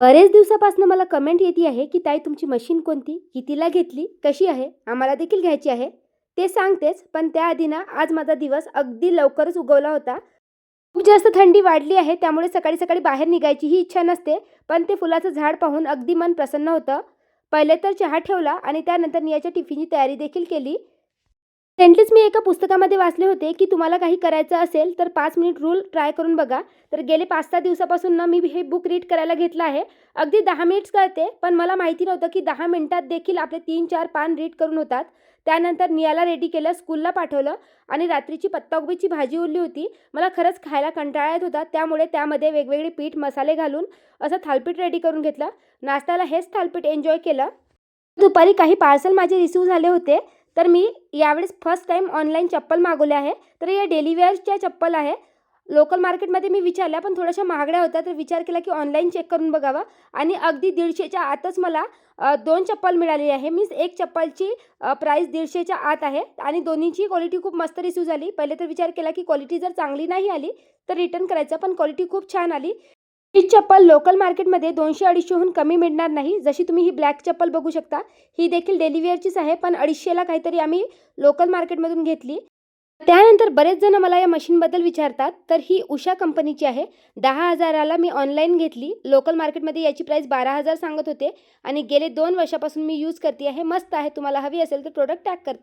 बरेच दिवसापासून मला कमेंट येते आहे की ताई तुमची मशीन कोणती? कितीला घेतली? कशी आहे? आम्हाला देखील घ्यायची आहे. ते सांगतेच पण त्याआधी ना आज माझा दिवस अगदी लवकरच उगवला होता. खूप जास्त थंडी वाढली आहे त्यामुळे सकाळी सकाळी बाहेर निघायचीही इच्छा नसते पण ते फुलाचं झाड पाहून अगदी मन प्रसन्न होतं. पहिले तर चहा ठेवला आणि त्यानंतर नियाच्या टिफिनची तयारी देखील केली. रिसेंटलीच मी एका पुस्तकामध्ये वाचले होते की तुम्हाला काही करायचं असेल तर पाच मिनिट रूल ट्राय करून बघा. तर गेले पाच सहा दिवसापासून ना मी हे बुक रीड करायला घेतलं आहे. अगदी दहा मिनिट्स करते पण मला माहिती नव्हतं की दहा मिनिटात देखील आपले तीन चार पान रीड करून होतात. त्यानंतर नियाला रेडी केलं स्कूलला पाठवलं आणि रात्रीची पत्ताकोबीची भाजी उरली होती. मला खरंच खायला कंटाळा येत होता त्यामुळे त्यामध्ये वेगवेगळे पीठ मसाले घालून असं थालपीठ रेडी करून घेतलं. नाश्त्याला हेच थालपीठ एन्जॉय केलं. दुपारी काही पार्सल माझे रिसीव झाले होते. तर मी यावेळेस फर्स्ट टाईम ऑनलाईन चप्पल मागवले आहे. तर या डेली चप्पल आहे. लोकल मार्केटमध्ये मी विचारल्या पण थोड्याशा महागड्या होत्या तर विचार केला की ऑनलाईन चेक करून बघावा. आणि अगदी दीडशेच्या आतच मला दोन चप्पल मिळाली आहे. मीन्स एक चप्पलची प्राईस दीडशेच्या आत आहे. आणि दोन्हीची क्वालिटी खूप मस्त रिसिव्ह झाली. पहिले तर विचार केला की क्वालिटी जर चांगली नाही आली तर रिटर्न करायचं पण क्वालिटी खूप छान आली. ही चप्पल लोकल मार्केटमध्ये दोनशे अडीचशेहून कमी मिळणार नाही. जशी तुम्ही ही ब्लॅक चप्पल बघू शकता ही देखील डेलीवेअरचीच आहे पण अडीचशेला काहीतरी आम्ही लोकल मार्केटमधून घेतली. त्यानंतर बरेच जण मला या मशीनबद्दल विचारतात तर ही उषा कंपनीची आहे. दहा हजाराला मी ऑनलाईन घेतली. लोकल मार्केटमध्ये याची प्राईस बारा हजार सांगत होते आणि गेले दोन वर्षापासून मी यूज करते आहे. मस्त आहे तुम्हाला हवी असेल तर प्रोडक्ट टॅग करते.